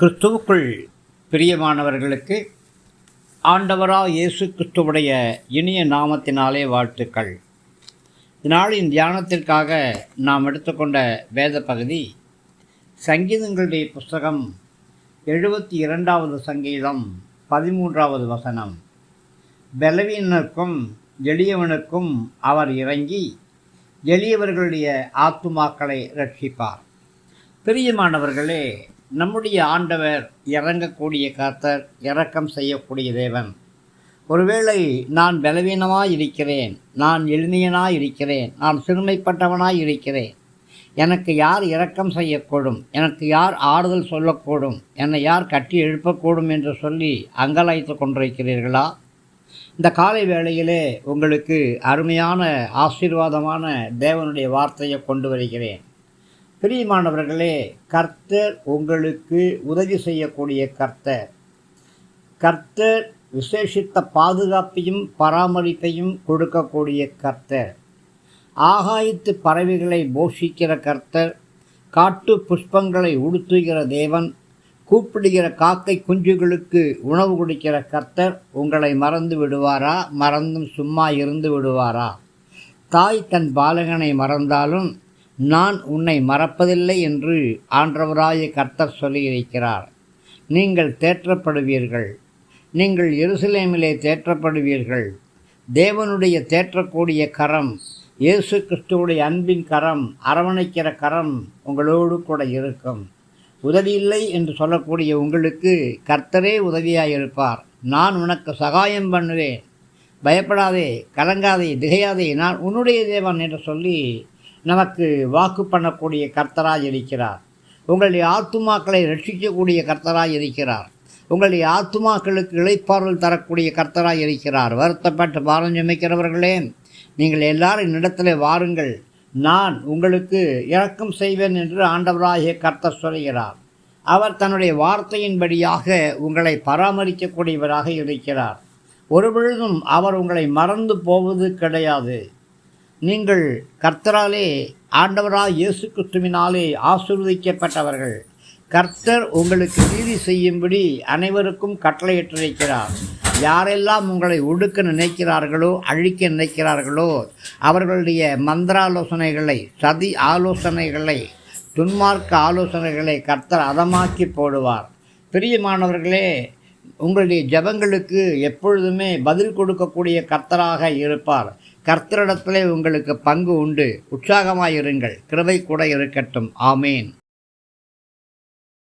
கிறிஸ்துவுக்குள் பிரியமானவர்களுக்கு ஆண்டவரா இயேசு கிறிஸ்துவுடைய இனிய நாமத்தினாலே வாழ்த்துக்கள். இந்நாளின் தியானத்திற்காக நாம் எடுத்துக்கொண்ட வேத பகுதி சங்கீதங்களுடைய புஸ்தகம் எழுபத்தி இரண்டாவது சங்கீதம் பதிமூன்றாவது வசனம். பலவீனருக்கும் எளியவனுக்கும் அவர் இறங்கி எளியவர்களுடைய ஆத்துமாக்களை ரட்சிப்பார். பிரியமானவர்களே நம்முடைய ஆண்டவர் இறங்கக்கூடிய கர்த்தர் இறக்கம் செய்யக்கூடிய தேவன். ஒருவேளை நான் பலவீனமாக இருக்கிறேன் நான் எளிமையனாய் இருக்கிறேன் நான் சிறுமைப்பட்டவனாய் இருக்கிறேன் எனக்கு யார் இரக்கம் செய்யக்கூடும் எனக்கு யார் ஆறுதல் சொல்லக்கூடும் என்னை யார் கட்டி எழுப்பக்கூடும் என்று சொல்லி அங்கலாய்த்து கொண்டிருக்கிறீர்களா? இந்த காலை வேளையிலே உங்களுக்கு அருமையான ஆசீர்வாதமான தேவனுடைய வார்த்தையை கொண்டு வருகிறேன். பிரியமானவர்களே கர்த்தர் உங்களுக்கு உதவி செய்யக்கூடிய கர்த்தர். கர்த்தர் விசேஷித்த பாதுகாப்பையும் பராமரிப்பையும் கொடுக்கக்கூடிய கர்த்தர். ஆகாயத்து பறவைகளை போஷிக்கிற கர்த்தர் காட்டு புஷ்பங்களை உடுத்துகிற தேவன் கூப்பிடுகிற காக்கை குஞ்சுகளுக்கு உணவு கொடுக்கிற கர்த்தர் உங்களை மறந்து விடுவாரா? மறந்தும் சும்மா இருந்து விடுவாரா? தாய் தன் பாலகனை மறந்தாலும் நான் உன்னை மறப்பதில்லை என்று ஆண்டவராய கர்த்தர் சொல்லியிருக்கிறார். நீங்கள் தேற்றப்படுவீர்கள். நீங்கள் எருசலேமிலே தேற்றப்படுவீர்கள். தேவனுடைய தேற்றக்கூடிய கரம் இயேசு கிறிஸ்துவுடைய அன்பின் கரம் அரவணைக்கிற கரம் உங்களோடு கூட இருக்கும். உதவி இல்லை என்று சொல்லக்கூடிய உங்களுக்கு கர்த்தரே உதவியாக இருப்பார். நான் உனக்கு சகாயம் பண்ணுவேன். பயப்படாதே கலங்காதே திகையாதே நான் உன்னுடைய தேவன் என்று சொல்லி நமக்கு வாக்கு பண்ணக்கூடிய கர்த்தராய் இருக்கிறார். உங்களுடைய ஆத்துமாக்களை ரட்சிக்கக்கூடிய கர்த்தராய் இருக்கிறார். உங்களுடைய ஆத்துமாக்களுக்கு இழைப்பாறுதல் தரக்கூடிய கர்த்தராய் இருக்கிறார். வருத்தப்பட்டு பாரம் சுமைக்கிறவர்களே நீங்கள் எல்லாரும் இடத்துல வாருங்கள். நான் உங்களுக்கு இரக்கம் செய்வேன் என்று ஆண்டவராகிய கர்த்தர் சொல்கிறார். அவர் தன்னுடைய வார்த்தையின்படியாக உங்களை பராமரிக்கக்கூடியவராக இருக்கிறார். ஒருபொழுதும் அவர் உங்களை மறந்து போவது கிடையாது. நீங்கள் கர்த்தராலே ஆண்டவராக இயேசு கிறிஸ்துவினாலே ஆசிர்வதிக்கப்பட்டவர்கள். கர்த்தர் உங்களுக்கு நீதி செய்யும்படி அனைவருக்கும் கட்டளையிட்டிருக்கிறார். யாரெல்லாம் உங்களை ஒடுக்க நினைக்கிறார்களோ அழிக்க நினைக்கிறார்களோ அவர்களுடைய மந்திராலோசனைகளை சதி ஆலோசனைகளை துன்மார்க்க ஆலோசனைகளை கர்த்தர் அதமாக்கி போடுவார். பிரியமானவர்களே உங்களுடைய ஜபங்களுக்கு எப்பொழுதுமே பதில் கொடுக்கக்கூடிய கர்த்தராக இருப்பார். கர்த்தரிடத்திலே உங்களுக்கு பங்கு உண்டு. உற்சாகமாயிருங்கள். கிருபை கூட இருக்கட்டும். ஆமேன்.